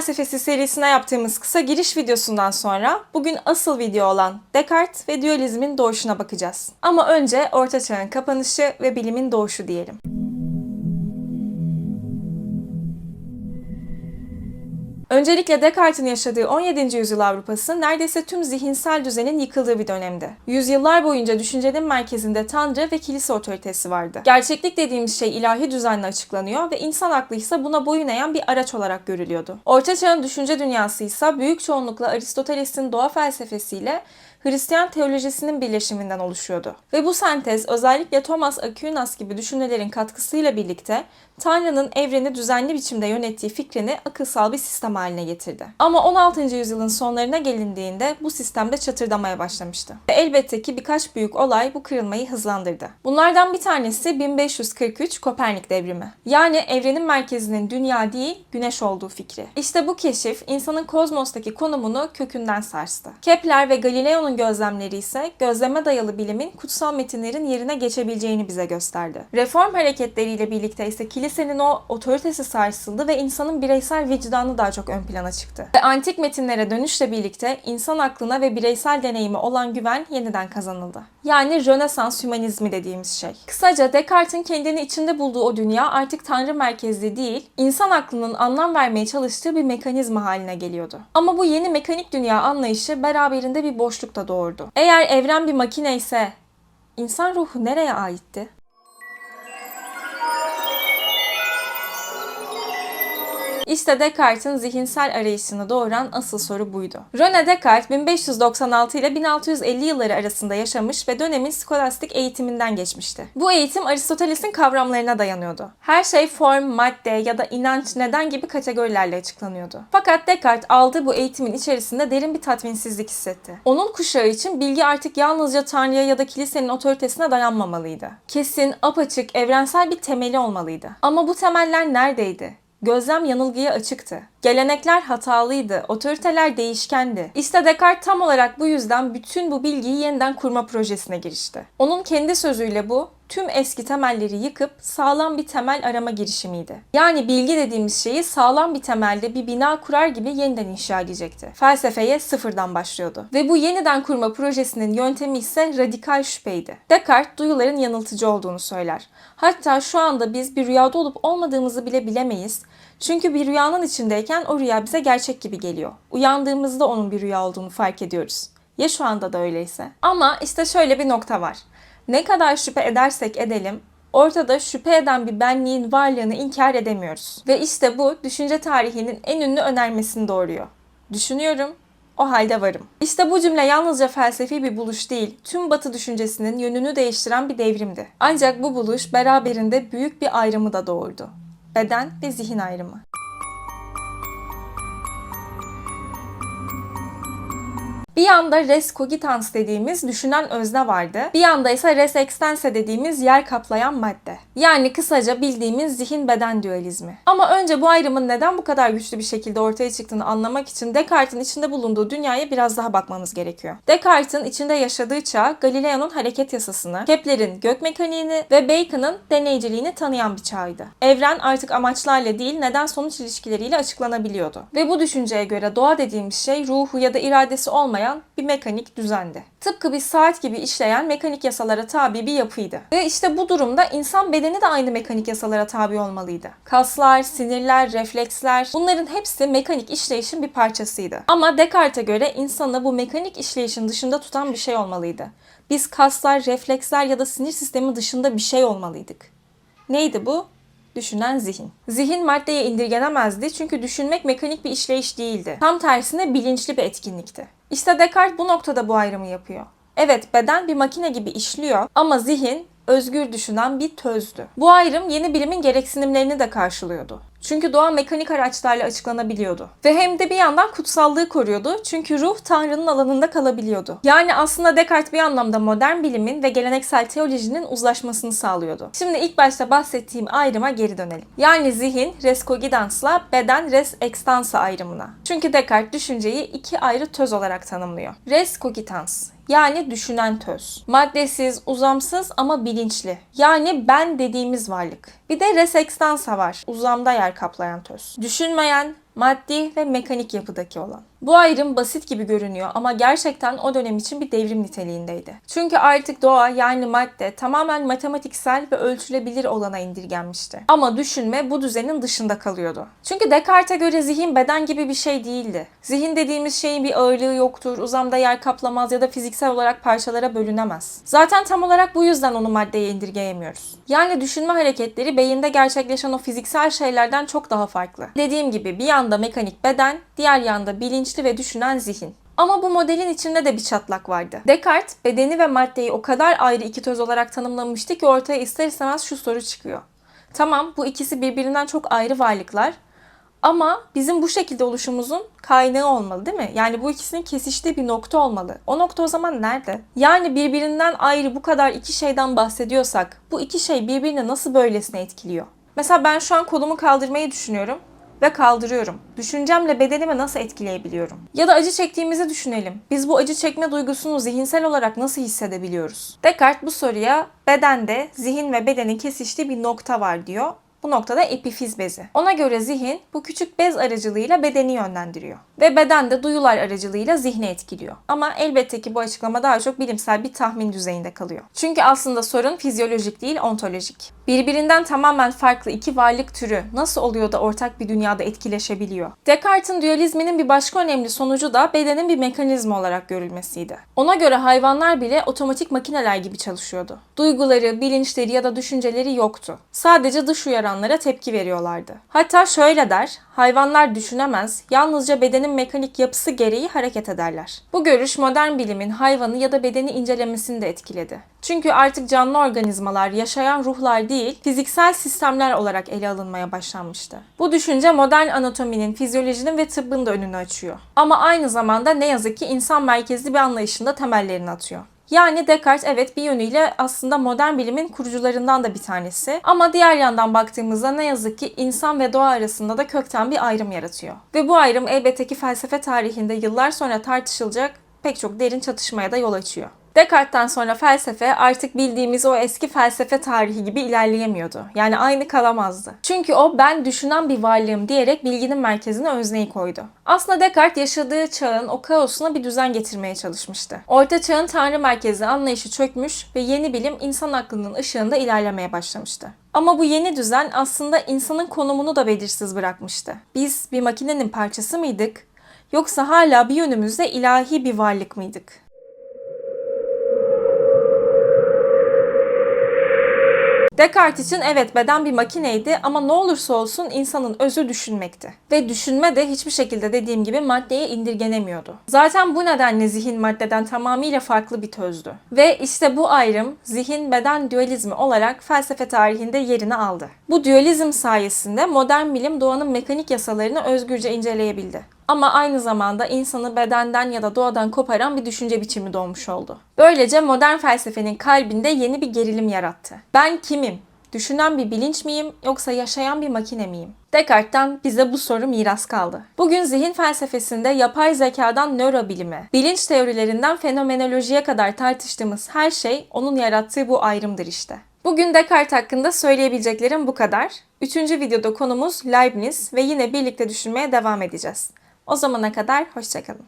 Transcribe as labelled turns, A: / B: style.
A: felsefesi serisine yaptığımız kısa giriş videosundan sonra bugün asıl video olan Descartes ve dualizmin doğuşuna bakacağız. Ama önce Orta Çağ'ın kapanışı ve bilimin doğuşu diyelim. Öncelikle Descartes'in yaşadığı 17. yüzyıl Avrupası neredeyse tüm zihinsel düzenin yıkıldığı bir dönemdi. Yüzyıllar boyunca düşüncenin merkezinde tanrı ve kilise otoritesi vardı. Gerçeklik dediğimiz şey ilahi düzenle açıklanıyor ve insan aklı ise buna boyun eğen bir araç olarak görülüyordu. Orta Çağ'ın düşünce dünyası ise büyük çoğunlukla Aristoteles'in doğa felsefesiyle Hristiyan teolojisinin birleşiminden oluşuyordu. Ve bu sentez özellikle Thomas Aquinas gibi düşünürlerin katkısıyla birlikte Tanrı'nın evreni düzenli biçimde yönettiği fikrini akılsal bir sistem haline getirdi. Ama 16. yüzyılın sonlarına gelindiğinde bu sistemde çatırdamaya başlamıştı. Ve elbette ki birkaç büyük olay bu kırılmayı hızlandırdı. Bunlardan bir tanesi 1543 Kopernik devrimi. Yani evrenin merkezinin dünya değil, güneş olduğu fikri. İşte bu keşif insanın kozmostaki konumunu kökünden sarstı. Kepler ve Galileo'nun gözlemleri ise gözleme dayalı bilimin kutsal metinlerin yerine geçebileceğini bize gösterdi. Reform hareketleriyle birlikte ise kilisenin o otoritesi sarsıldı ve insanın bireysel vicdanı daha çok ön plana çıktı. Ve antik metinlere dönüşle birlikte insan aklına ve bireysel deneyime olan güven yeniden kazanıldı. Yani Rönesans hümanizmi dediğimiz şey. Kısaca Descartes'in kendini içinde bulduğu o dünya artık tanrı merkezli değil, insan aklının anlam vermeye çalıştığı bir mekanizma haline geliyordu. Ama bu yeni mekanik dünya anlayışı beraberinde bir boşluk da doğurdu. Eğer evren bir makine ise insan ruhu nereye aitti? İşte Descartes'in zihinsel arayışını doğuran asıl soru buydu. René Descartes 1596 ile 1650 yılları arasında yaşamış ve dönemin skolastik eğitiminden geçmişti. Bu eğitim Aristoteles'in kavramlarına dayanıyordu. Her şey form, madde ya da inanç, neden gibi kategorilerle açıklanıyordu. Fakat Descartes aldığı bu eğitimin içerisinde derin bir tatminsizlik hissetti. Onun kuşağı için bilgi artık yalnızca Tanrı'ya ya da kilisenin otoritesine dayanmamalıydı. Kesin, apaçık, evrensel bir temeli olmalıydı. Ama bu temeller neredeydi? Gözlem yanılgıya açıktı. Gelenekler hatalıydı, otoriteler değişkendi. İşte Descartes tam olarak bu yüzden bütün bu bilgiyi yeniden kurma projesine girişti. Onun kendi sözüyle bu, tüm eski temelleri yıkıp sağlam bir temel arama girişimiydi. Yani bilgi dediğimiz şeyi sağlam bir temelde bir bina kurar gibi yeniden inşa edecekti. Felsefeye sıfırdan başlıyordu. Ve bu yeniden kurma projesinin yöntemi ise radikal şüpheydi. Descartes duyuların yanıltıcı olduğunu söyler. Hatta şu anda biz bir rüyada olup olmadığımızı bile bilemeyiz. Çünkü bir rüyanın içindeyken o rüya bize gerçek gibi geliyor. Uyandığımızda onun bir rüya olduğunu fark ediyoruz. Ya şu anda da öyleyse? Ama işte şöyle bir nokta var. Ne kadar şüphe edersek edelim, ortada şüphe eden bir benliğin varlığını inkar edemiyoruz. Ve işte bu düşünce tarihinin en ünlü önermesini doğuruyor. Düşünüyorum, o halde varım. İşte bu cümle yalnızca felsefi bir buluş değil, tüm batı düşüncesinin yönünü değiştiren bir devrimdi. Ancak bu buluş beraberinde büyük bir ayrımı da doğurdu. Beden ve zihin ayrımı. Bir yanda res cogitans dediğimiz düşünen özne vardı. Bir yanda ise res extensa dediğimiz yer kaplayan madde. Yani kısaca bildiğimiz zihin beden dualizmi. Ama önce bu ayrımın neden bu kadar güçlü bir şekilde ortaya çıktığını anlamak için Descartes'in içinde bulunduğu dünyaya biraz daha bakmamız gerekiyor. Descartes'in içinde yaşadığı çağ Galileo'nun hareket yasasını, Kepler'in gök mekaniğini ve Bacon'ın deneyciliğini tanıyan bir çağıydı. Evren artık amaçlarla değil neden sonuç ilişkileriyle açıklanabiliyordu. Ve bu düşünceye göre doğa dediğimiz şey ruhu ya da iradesi olmayan bir mekanik düzendi. Tıpkı bir saat gibi işleyen mekanik yasalara tabi bir yapıydı. Ve işte bu durumda insan bedeni de aynı mekanik yasalara tabi olmalıydı. Kaslar, sinirler, refleksler bunların hepsi mekanik işleyişin bir parçasıydı. Ama Descartes'e göre insanı bu mekanik işleyişin dışında tutan bir şey olmalıydı. Biz kaslar, refleksler ya da sinir sistemi dışında bir şey olmalıydık. Neydi bu? Düşünen zihin. Zihin maddeye indirgenemezdi çünkü düşünmek mekanik bir işleyiş değildi. Tam tersine bilinçli bir etkinlikti. İşte Descartes bu noktada bu ayrımı yapıyor. Evet beden bir makine gibi işliyor ama zihin özgür düşünen bir tözdü. Bu ayrım yeni bilimin gereksinimlerini de karşılıyordu. Çünkü doğa mekanik araçlarla açıklanabiliyordu. Ve hem de bir yandan kutsallığı koruyordu. Çünkü ruh Tanrı'nın alanında kalabiliyordu. Yani aslında Descartes bir anlamda modern bilimin ve geleneksel teolojinin uzlaşmasını sağlıyordu. Şimdi ilk başta bahsettiğim ayrıma geri dönelim. Yani zihin res cogidansla beden res extensa ayrımına. Çünkü Descartes düşünceyi iki ayrı töz olarak tanımlıyor. Res cogitans yani düşünen töz. Maddesiz, uzamsız ama bilinçli. Yani ben dediğimiz varlık. Bir de res extensa var. Uzamda yer kaplayan töz. Düşünmeyen, maddi ve mekanik yapıdaki olan. Bu ayrım basit gibi görünüyor ama gerçekten o dönem için bir devrim niteliğindeydi. Çünkü artık doğa yani madde tamamen matematiksel ve ölçülebilir olana indirgenmişti. Ama düşünme bu düzenin dışında kalıyordu. Çünkü Descartes'e göre zihin beden gibi bir şey değildi. Zihin dediğimiz şeyin bir ağırlığı yoktur, uzamda yer kaplamaz ya da fiziksel olarak parçalara bölünemez. Zaten tam olarak bu yüzden onu maddeye indirgeyemiyoruz. Yani düşünme hareketleri beyinde gerçekleşen o fiziksel şeylerden çok daha farklı. Dediğim gibi bir yanda mekanik beden, diğer yanda bilinçli ve düşünen zihin. Ama bu modelin içinde de bir çatlak vardı. Descartes bedeni ve maddeyi o kadar ayrı iki töz olarak tanımlamıştı ki ortaya ister istemez şu soru çıkıyor. Tamam bu ikisi birbirinden çok ayrı varlıklar ama bizim bu şekilde oluşumuzun kaynağı olmalı değil mi? Yani bu ikisinin kesiştiği bir nokta olmalı. O nokta o zaman nerede? Yani birbirinden ayrı bu kadar iki şeyden bahsediyorsak bu iki şey birbirini nasıl böylesine etkiliyor? Mesela ben şu an kolumu kaldırmayı düşünüyorum ve kaldırıyorum. Düşüncemle bedenimi nasıl etkileyebiliyorum? Ya da acı çektiğimizi düşünelim. Biz bu acı çekme duygusunu zihinsel olarak nasıl hissedebiliyoruz? Descartes bu soruya bedende zihin ve bedenin kesiştiği bir nokta var diyor. Bu noktada epifiz bezi. Ona göre zihin bu küçük bez aracılığıyla bedeni yönlendiriyor. Ve beden de duyular aracılığıyla zihni etkiliyor. Ama elbette ki bu açıklama daha çok bilimsel bir tahmin düzeyinde kalıyor. Çünkü aslında sorun fizyolojik değil ontolojik. Birbirinden tamamen farklı iki varlık türü nasıl oluyor da ortak bir dünyada etkileşebiliyor? Descartes'in dualizminin bir başka önemli sonucu da bedenin bir mekanizma olarak görülmesiydi. Ona göre hayvanlar bile otomatik makineler gibi çalışıyordu. Duyguları, bilinçleri ya da düşünceleri yoktu. Sadece dış uyaranlara tepki veriyorlardı. Hatta şöyle der, hayvanlar düşünemez, yalnızca bedenin mekanik yapısı gereği hareket ederler. Bu görüş modern bilimin hayvanı ya da bedeni incelemesini de etkiledi. Çünkü artık canlı organizmalar yaşayan ruhlar değil, fiziksel sistemler olarak ele alınmaya başlanmıştı. Bu düşünce modern anatominin, fizyolojinin ve tıbbın da önünü açıyor. Ama aynı zamanda ne yazık ki insan merkezli bir anlayışın da temellerini atıyor. Yani Descartes evet bir yönüyle aslında modern bilimin kurucularından da bir tanesi. Ama diğer yandan baktığımızda ne yazık ki insan ve doğa arasında da kökten bir ayrım yaratıyor. Ve bu ayrım elbette ki felsefe tarihinde yıllar sonra tartışılacak pek çok derin çatışmaya da yol açıyor. Descartes'ten sonra felsefe artık bildiğimiz o eski felsefe tarihi gibi ilerleyemiyordu. Yani aynı kalamazdı. Çünkü o ben düşünen bir varlığım diyerek bilginin merkezine özneyi koydu. Aslında Descartes yaşadığı çağın o kaosuna bir düzen getirmeye çalışmıştı. Orta çağın tanrı merkezli anlayışı çökmüş ve yeni bilim insan aklının ışığında ilerlemeye başlamıştı. Ama bu yeni düzen aslında insanın konumunu da belirsiz bırakmıştı. Biz bir makinenin parçası mıydık? Yoksa hala bir yönümüzde ilahi bir varlık mıydık? Descartes için evet beden bir makineydi ama ne olursa olsun insanın özü düşünmekti. Ve düşünme de hiçbir şekilde dediğim gibi maddeye indirgenemiyordu. Zaten bu nedenle zihin maddeden tamamıyla farklı bir tözdü. Ve işte bu ayrım zihin beden dualizmi olarak felsefe tarihinde yerini aldı. Bu dualizm sayesinde modern bilim doğanın mekanik yasalarını özgürce inceleyebildi ama aynı zamanda insanı bedenden ya da doğadan koparan bir düşünce biçimi doğmuş oldu. Böylece modern felsefenin kalbinde yeni bir gerilim yarattı. Ben kimim? Düşünen bir bilinç miyim yoksa yaşayan bir makine miyim? Descartes'ten bize bu soru miras kaldı. Bugün zihin felsefesinde yapay zekadan nörobilime, bilinç teorilerinden fenomenolojiye kadar tartıştığımız her şey onun yarattığı bu ayrımdır işte. Bugün Descartes hakkında söyleyebileceklerim bu kadar. Üçüncü videoda konumuz Leibniz ve yine birlikte düşünmeye devam edeceğiz. O zamana kadar hoşçakalın.